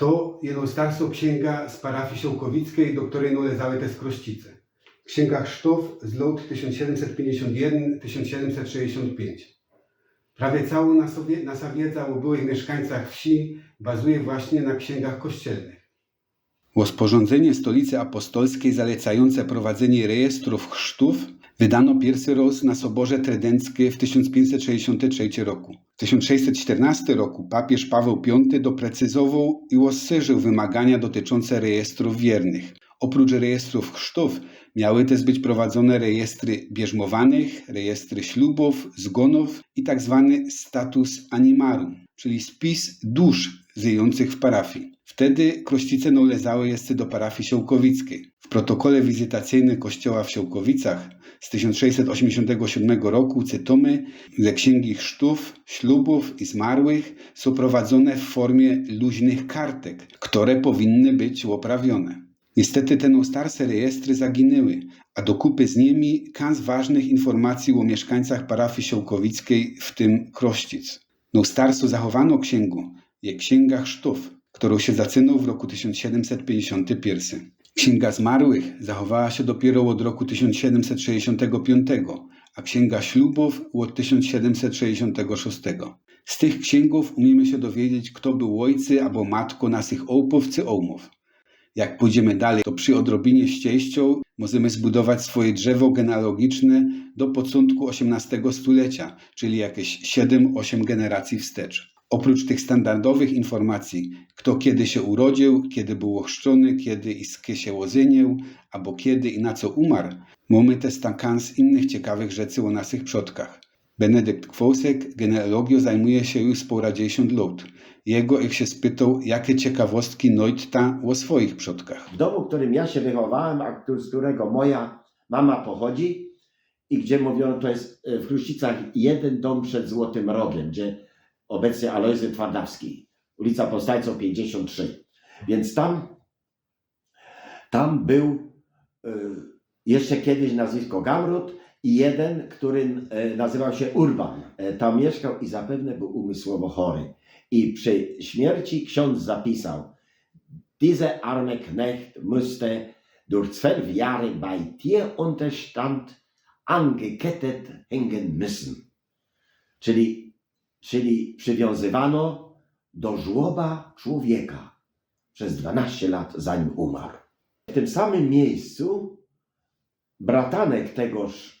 To jednostarstwo księga z parafii Siołkowickiej, do której należały te skrościce. Księga Chrztów z lat 1751-1765. Prawie nasowie- nasza wiedza o byłych mieszkańcach wsi bazuje właśnie na księgach kościelnych. Rozporządzenie Stolicy Apostolskiej zalecające prowadzenie rejestrów chrztów wydano pierwszy raz na Soborze Tredenckim w 1563 roku. W 1614 roku papież Paweł V doprecyzował i rozszerzył wymagania dotyczące rejestrów wiernych. Oprócz rejestrów chrztów miały też być prowadzone rejestry bierzmowanych, rejestry ślubów, zgonów i tzw. status animarum, czyli spis dusz żyjących w parafii. Wtedy krościce należały jeszcze do parafii Siołkowickiej. W protokole wizytacyjnym kościoła w Siołkowicach z 1687 roku cytomy, że księgi chrztów, ślubów i zmarłych są prowadzone w formie luźnych kartek, które powinny być oprawione. Niestety te najstarsze rejestry zaginęły, a do kupy z nimi kans ważnych informacji o mieszkańcach parafii Siołkowickiej, w tym Krościc. Najstarszą zachowaną księgą jest Księga Chrztów, którą się zaczynał w roku 1751. Księga Zmarłych zachowała się dopiero od roku 1765, a Księga Ślubów od 1766. Z tych księgów umiemy się dowiedzieć, kto był ojcy albo matką naszych ołpów czy ołmów. Jak pójdziemy dalej, to przy odrobinie ścieścią możemy zbudować swoje drzewo genealogiczne do początku XVIII stulecia, czyli jakieś 7-8 generacji wstecz. Oprócz tych standardowych informacji, kto kiedy się urodził, kiedy był ochrzczony, kiedy i z się ożenił, albo kiedy i na co umarł, mamy też stakans innych ciekawych rzeczy o naszych przodkach. Benedykt Kwosek genealogią zajmuje się już spora 10 lat. Jego ich się spytał, jakie ciekawostki Neutta o swoich przodkach. W domu, w którym ja się wychowałem, a z którego moja mama pochodzi i gdzie mówiono, to jest e, w Chruścicach jeden dom przed Złotym Rogiem, gdzie obecnie Alojzy Twardawski, ulica Powstańców 53. Więc tam, tam był e, jeszcze kiedyś nazwisko Gamrot i jeden, który e, nazywał się Urban. E, Tam mieszkał i zapewne był umysłowo chory. I przy śmierci ksiądz zapisał, Dieser arme Knecht musste durch zwölf Jahre bei Tierunterstand angekettet hängen müssen. Czyli, czyli przywiązywano do żłoba człowieka przez 12 lat, zanim umarł. W tym samym miejscu bratanek tegoż,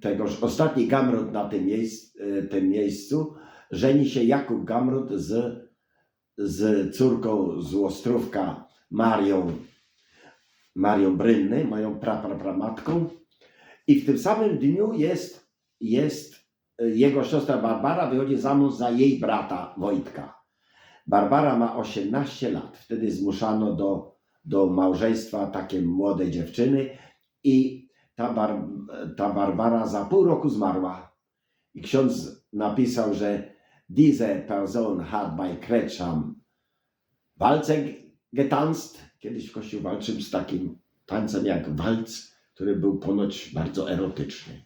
tegoż ostatni Gamrot na tym, miejsc, e, tym miejscu żeni się Jakub Gamrot z z córką z Ostrówka Marią, Marią Brynny, moją praprapramatką. I w tym samym dniu jest, jest e, jego siostra Barbara, wychodzi za mąż za jej brata Wojtka. Barbara ma 18 lat. Wtedy zmuszano do, do małżeństwa takie młode dziewczyny i ta, Bar, ta Barbara za pół roku zmarła. I ksiądz napisał, że diese Person hat bei Kretscham Walce getanzt. Kiedyś Kościół walczył z takim tańcem jak walc, który był ponoć bardzo erotyczny.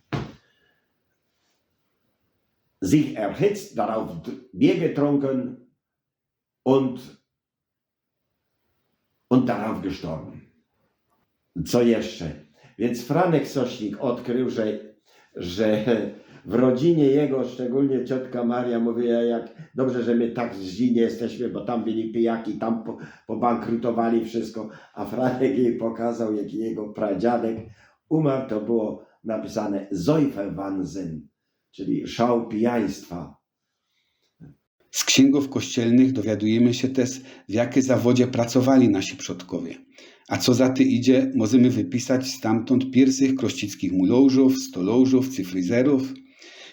Sich erhitzt, darauf Bier getrunken und, und darauf gestorben. Co jeszcze? Więc Franek Sośnik odkrył, że, że w rodzinie jego, szczególnie ciotka Maria mówiła, jak dobrze, że my tak źli nie jesteśmy, bo tam byli pijaki, tam po, pobankrutowali wszystko, a Franek jej pokazał, jak jego pradziadek umarł, to było napisane Zeuferwahnsinn, czyli szał pijaństwa. Z księgów kościelnych dowiadujemy się też, w jakie zawodzie pracowali nasi przodkowie. A co za ty idzie, możemy wypisać stamtąd pierwszych krościckich mulożów, stolożów, cyfryzerów.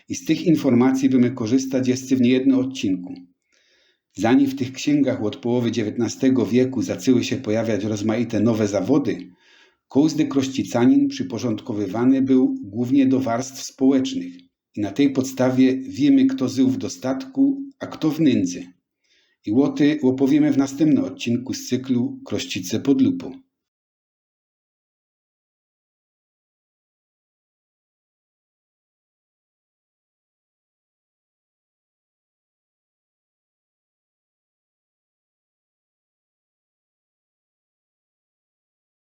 I z tych informacji będziemy korzystać jeszcze w niejednym odcinku. Zanim w tych księgach od połowy XIX wieku zaczęły się pojawiać rozmaite nowe zawody, każdy krościcanin przyporządkowywany był głównie do warstw społecznych i na tej podstawie wiemy, kto żył w dostatku, a kto w nędzy. I łoty opowiemy w następnym odcinku z cyklu Krościce pod lupą.